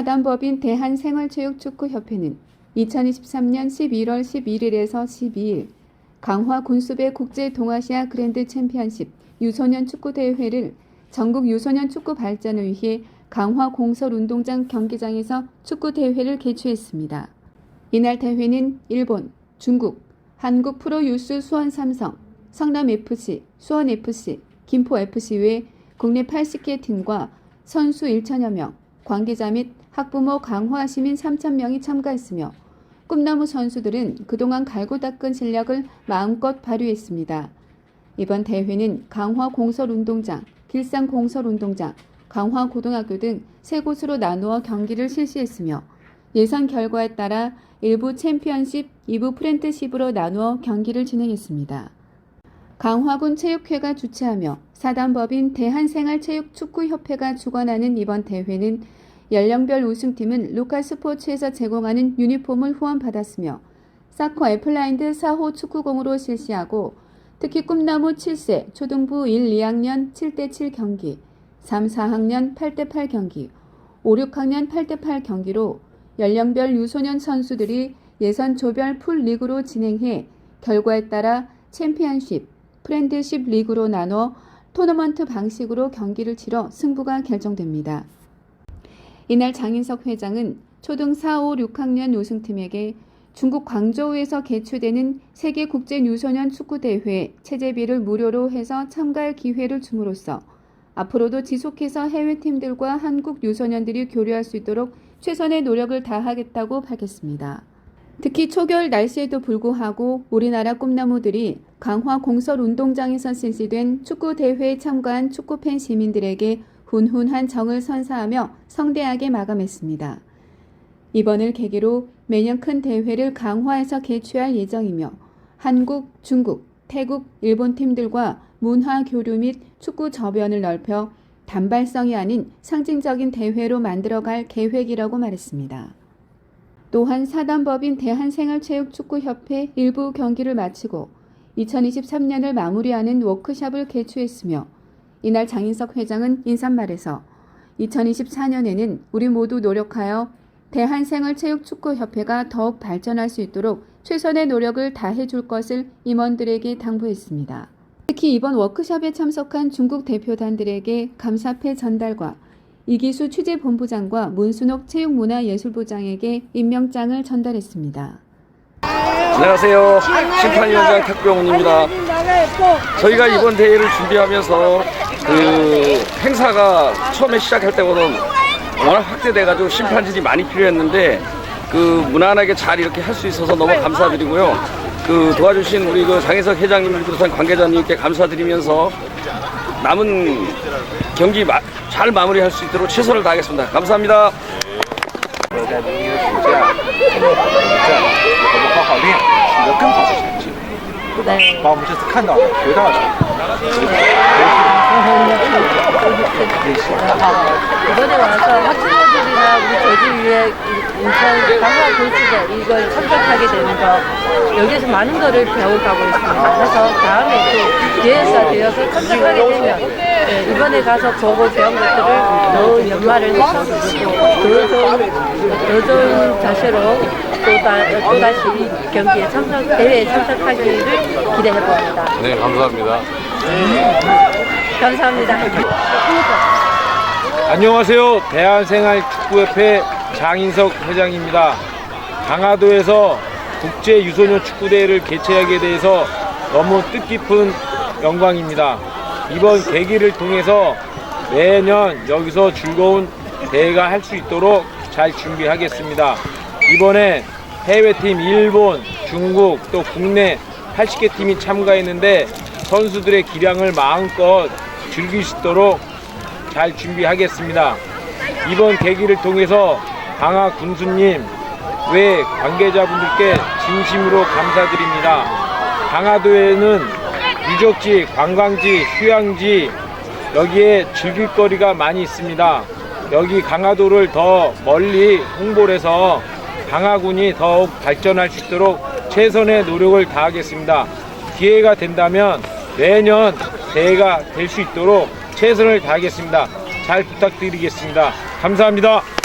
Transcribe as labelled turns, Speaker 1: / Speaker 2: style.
Speaker 1: 사단법인 대한생활체육축구협회는 2023년 11월 11일에서 12일 강화 군수배 국제 동아시아 그랜드 챔피언십 유소년 축구 대회를 전국 유소년 축구 발전을 위해 강화 공설 운동장 경기장에서 축구 대회를 개최했습니다. 이날 대회는 일본, 중국, 한국 프로유스 수원 삼성, 성남 FC, 수원 FC, 김포 FC 외 국내 80개 팀과 선수 1천여 명, 관계자 및 학부모 강화 시민 3천 명이 참가했으며 꿈나무 선수들은 그동안 갈고 닦은 실력을 마음껏 발휘했습니다. 이번 대회는 강화 공설운동장, 길상 공설운동장, 강화 고등학교 등 세 곳으로 나누어 경기를 실시했으며 예선 결과에 따라 1부 챔피언십, 2부 프렌트십으로 나누어 경기를 진행했습니다. 강화군 체육회가 주최하며 사단법인 대한생활체육축구협회가 주관하는 이번 대회는 연령별 우승팀은 루카스포츠에서 제공하는 유니폼을 후원받았으며 사커 애플라인드 4호 축구공으로 실시하고 특히 꿈나무 7세 초등부 1, 2학년 7대7 경기, 3, 4학년 8대8 경기, 5, 6학년 8대8 경기로 연령별 유소년 선수들이 예선 조별 풀 리그로 진행해 결과에 따라 챔피언십, 프렌드십 리그로 나눠 토너먼트 방식으로 경기를 치러 승부가 결정됩니다. 이날 장인석 회장은 초등 4, 5, 6학년 우승팀에게 중국 광저우에서 개최되는 세계 국제 유소년 축구 대회 체제비를 무료로 해서 참가할 기회를 줌으로써 앞으로도 지속해서 해외 팀들과 한국 유소년들이 교류할 수 있도록 최선의 노력을 다하겠다고 밝혔습니다. 특히 초겨울 날씨에도 불구하고 우리나라 꿈나무들이 강화 공설 운동장에서 실시된 축구 대회에 참가한 축구 팬 시민들에게 훈훈한 정을 선사하며 성대하게 마감했습니다. 이번을 계기로 매년 큰 대회를 강화해서 개최할 예정이며 한국, 중국, 태국, 일본 팀들과 문화 교류 및 축구 저변을 넓혀 단발성이 아닌 상징적인 대회로 만들어갈 계획이라고 말했습니다. 또한 사단법인 대한생활체육축구협회 일부 경기를 마치고 2023년을 마무리하는 워크숍을 개최했으며 이날 장인석 회장은 인사말에서 2024년에는 우리 모두 노력하여 대한생활체육축구협회가 더욱 발전할 수 있도록 최선의 노력을 다해 줄 것을 임원들에게 당부했습니다. 특히 이번 워크숍에 참석한 중국 대표단들에게 감사패 전달과 이기수 취재본부장과 문순옥 체육문화예술부장에게 임명장을 전달했습니다.
Speaker 2: 안녕하세요. 심판위원장 탁병훈입니다. 저희가 이번 대회를 준비하면서 그 행사가 처음에 시작할 때보다는 워낙 확대돼가지고 심판진이 많이 필요했는데 그 무난하게 잘 이렇게 할 수 있어서 너무 감사드리고요. 그 도와주신 우리 그 장혜석 회장님을 비롯한 관계자님께 감사드리면서 남은 경기 마- 잘 마무리할 수 있도록 최선을 다하겠습니다. 감사합니다.
Speaker 3: 在明年暑假通过好的战，我们好好练，取得更好的成绩，把我们这次看到的、学到的。
Speaker 4: 이번에 와서 학생들이나 우리 제주위에 인천 강화 교수대 이걸 참석하게 되면서 여기에서 많은 것을 배워가고 있습니다. 그래서 다음에 또 기회가 되어서 참석하게 되면 예, 이번에 가서 보고 배운 것들을 더 연말을 해서 더 좋은, 더 좋은 자세로 또, 다, 또 다시 이 경기에 참석, 대회에 참석하기를 기대해 봅니다.
Speaker 5: 네, 감사합니다.
Speaker 4: 감사합니다.
Speaker 6: 안녕하세요. 대한생활축구협회 장인석 회장입니다. 강화도에서 국제 유소년 축구대회를 개최하게 돼서 너무 뜻깊은 영광입니다. 이번 계기를 통해서 매년 여기서 즐거운 대회가 할 수 있도록 잘 준비하겠습니다. 이번에 해외팀 일본, 중국, 또 국내 80개 팀이 참가했는데 선수들의 기량을 마음껏 즐길 수 있도록 잘 준비하겠습니다. 이번 계기를 통해서 강화 군수님 외 관계자분들께 진심으로 감사드립니다. 강화도에는 유적지, 관광지, 휴양지 여기에 즐길 거리가 많이 있습니다. 여기 강화도를 더 멀리 홍보를 해서 강화군이 더욱 발전할 수 있도록 최선의 노력을 다하겠습니다. 기회가 된다면 매년 대회가 될 수 있도록 최선을 다하겠습니다. 잘 부탁드리겠습니다. 감사합니다. 와!